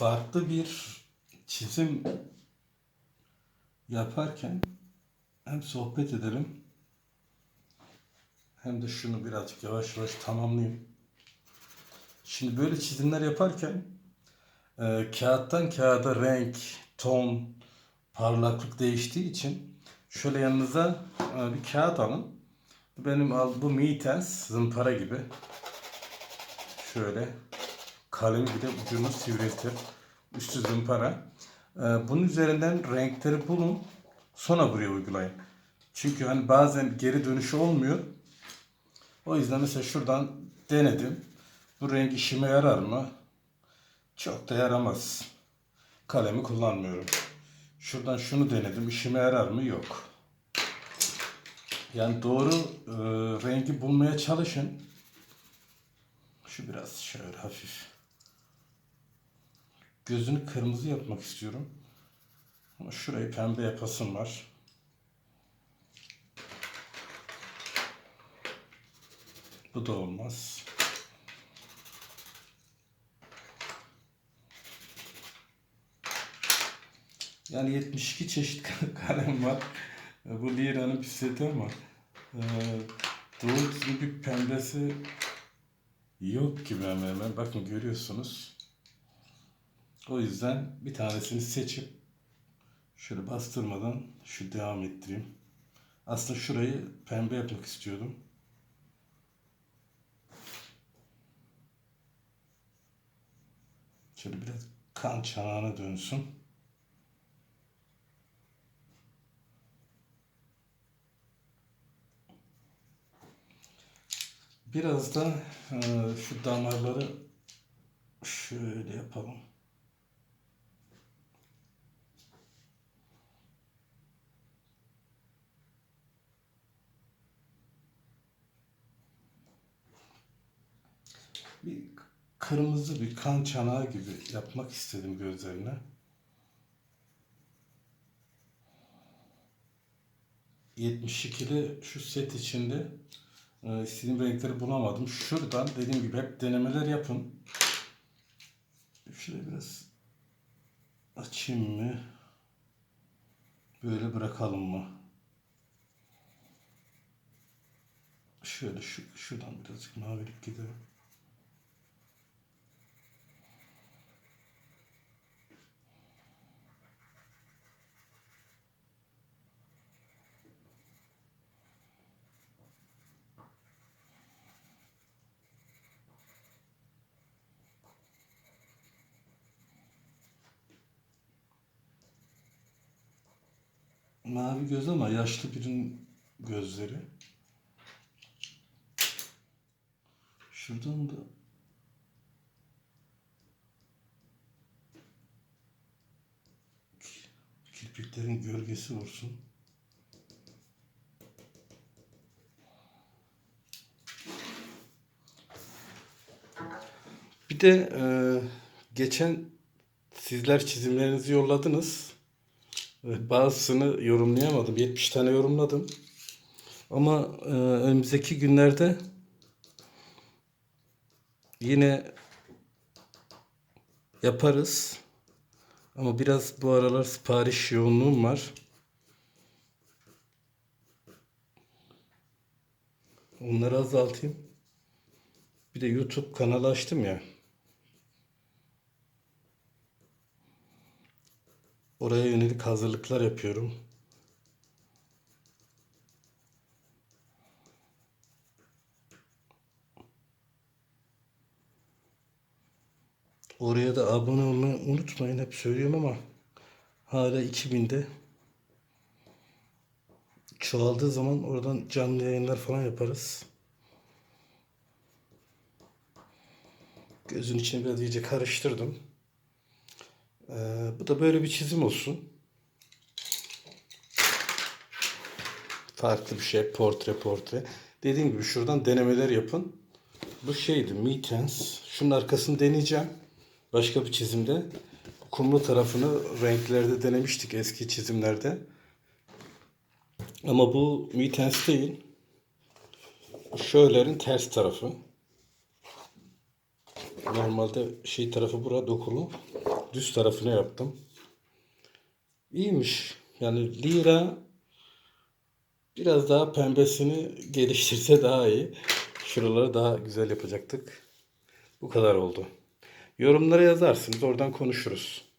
farklı bir çizim yaparken hem sohbet edelim hem de şunu birazcık yavaş yavaş tamamlayayım. Şimdi böyle çizimler yaparken e, kağıttan kağıda renk, ton, parlaklık değiştiği için şöyle yanınıza e, bir kağıt alın. Benim al bu Mitens zımpara gibi. Şöyle kalemi bir de ucunu sivriltir. Üstü zımpara. E, bunun üzerinden renkleri bulun. Sonra buraya uygulayın. Çünkü hani bazen geri dönüşü olmuyor. O yüzden mesela şuradan denedim. Bu renk işime yarar mı? Çok da yaramaz. Kalemi kullanmıyorum. Şuradan şunu denedim. İşime yarar mı? Yok. Yani doğru e, rengi bulmaya çalışın. Şu biraz şöyle hafif. Gözünü kırmızı yapmak istiyorum. Ama şurayı pembe yapasım var. Bu da olmaz. Yani 72 çeşit kalem var. Bu Lira'nın bir seti ama e, doğru düzgün bir pembesi yok gibi hemen hemen. Bakın görüyorsunuz. O yüzden bir tanesini seçip şöyle bastırmadan şu devam ettireyim. Aslında şurayı pembe yapmak istiyordum. Şöyle biraz kan çanağına dönsün. Biraz da e, şu damarları şöyle yapalım. Bir kırmızı bir kan çanağı gibi yapmak istedim gözlerine. ...72'li şu set içinde e, istediğim renkleri bulamadım. Şuradan dediğim gibi hep denemeler yapın. Şöyle biraz açayım mı? Böyle bırakalım mı? Şöyle şu, şuradan birazcık mavilik gidelim. Mavi göz ama yaşlı birinin gözleri. Şuradan da kirpiklerin gölgesi olsun. Bir de e, geçen sizler çizimlerinizi yolladınız. Bazısını yorumlayamadım. 70 tane yorumladım. Ama e, önümüzdeki günlerde yine yaparız. Ama biraz bu aralar sipariş yoğunluğum var. Onları azaltayım. Bir de YouTube kanalı açtım ya. Oraya yönelik hazırlıklar yapıyorum. Oraya da abone olmayı unutmayın. Hep söylüyorum ama hala 2000'de çoğaldığı zaman oradan canlı yayınlar falan yaparız. Gözün içine biraz iyice karıştırdım. Ee, bu da böyle bir çizim olsun. Farklı bir şey. Portre portre. Dediğim gibi şuradan denemeler yapın. Bu şeydi. Mitens. Şunun arkasını deneyeceğim. Başka bir çizimde. Kumlu tarafını renklerde denemiştik eski çizimlerde. Ama bu Mitens değil. Şöylerin ters tarafı. Normalde şey tarafı burada dokulu. Düz tarafını yaptım. İyiymiş. Yani lira biraz daha pembesini geliştirse daha iyi. Şuraları daha güzel yapacaktık. Bu kadar oldu. Yorumlara yazarsınız. Oradan konuşuruz.